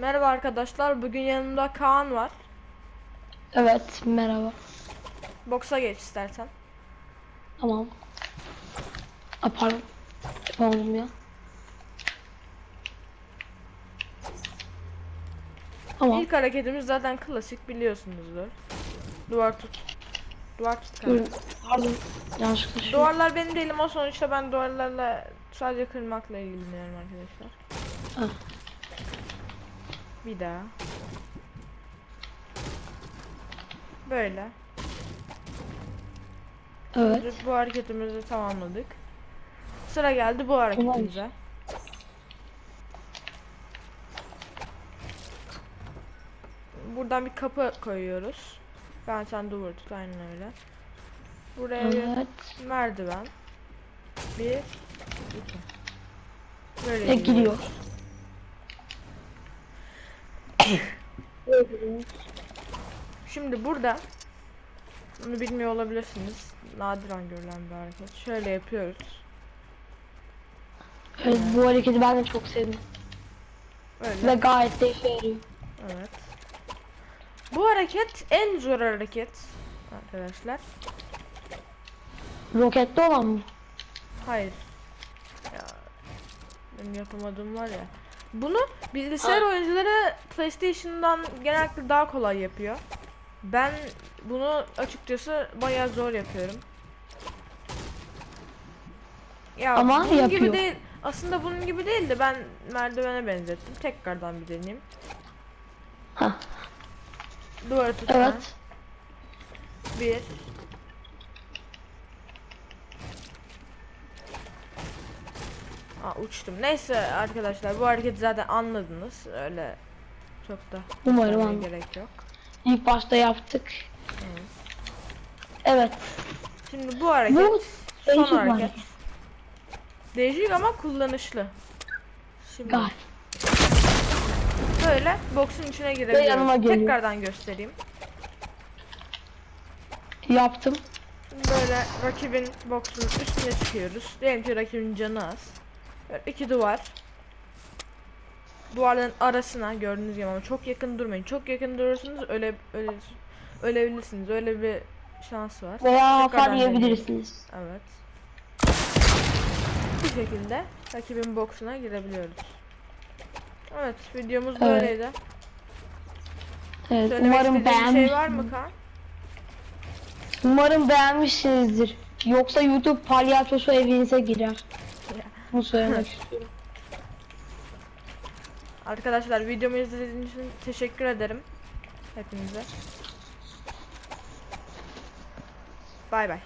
Merhaba arkadaşlar. Bugün yanımda Kaan var. Evet merhaba. Boksa geç istersen. Tamam. Aa, pardon. Yapamadım ya. Tamam. İlk hareketimiz zaten klasik biliyorsunuzdur. Duvar tut. Duvar tut. Kanka. Pardon. Yanlışlıkla şu. Duvarlar benim değilim o sonuçta ben duvarlarla sadece kırmakla ilgileniyorum arkadaşlar. Ah. Bir daha. Böyle. Evet. Bu hareketimizi tamamladık. Sıra geldi bu hareketimize. Buradan bir kapı koyuyoruz. Ben sen duvar tut aynen öyle. Buraya bir Evet. merdiven. Bir, iki. Böyle gidiyor. gidiyor. Şimdi burada bunu bilmiyor olabilirsiniz. Nadiren görülen bir hareket. Şöyle yapıyoruz. Evet bu hareketi ben de çok sevdim. Ve Öyle. gayet de işe yarıyor. Evet. Bu hareket en zor hareket arkadaşlar. Roketli olan mı? Hayır. Ya benim yapamadığım var ya. Bunu bilgisayar Ha. oyuncuları PlayStation'dan genellikle daha kolay yapıyor. Ben bunu açıkçası bayağı zor yapıyorum. Ya Ama bunun gibi yapıyor. değil. Aslında bunun gibi değil de ben merdivene benzettim. Tekrardan bir deneyeyim. Hah. Duvara tutma. Evet. Bir. Aa, uçtum. Neyse arkadaşlar bu hareketi zaten anladınız. Öyle çok da Umarım gerek yok. İlk başta yaptık. Evet. Evet. Şimdi bu hareket Bu son hareket. hareket. Değişik ama kullanışlı. Şimdi Gayet. böyle boksun içine girebiliyoruz. Tekrardan göstereyim. Yaptım. Böyle rakibin boksun üstüne çıkıyoruz. Diyelim ki rakibin canı az. Böyle iki duvar. Duvarların arasına gördüğünüz gibi ama çok yakın durmayın. Çok yakın durursunuz öyle öyle ölebilirsiniz. Öyle bir şans var. Veya hasar yiyebilirsiniz. Evet. Bu şekilde rakibin boksuna girebiliyoruz. Evet videomuz Evet. böyleydi. Evet, Söylemek umarım istediğin bir şey var beğenmiş. mı Kaan? Umarım beğenmişsinizdir. Yoksa YouTube palyaçosu evinize girer. Bunu söylemek istiyorum. Arkadaşlar videomu izlediğiniz için teşekkür ederim. Hepinize. Bay bay.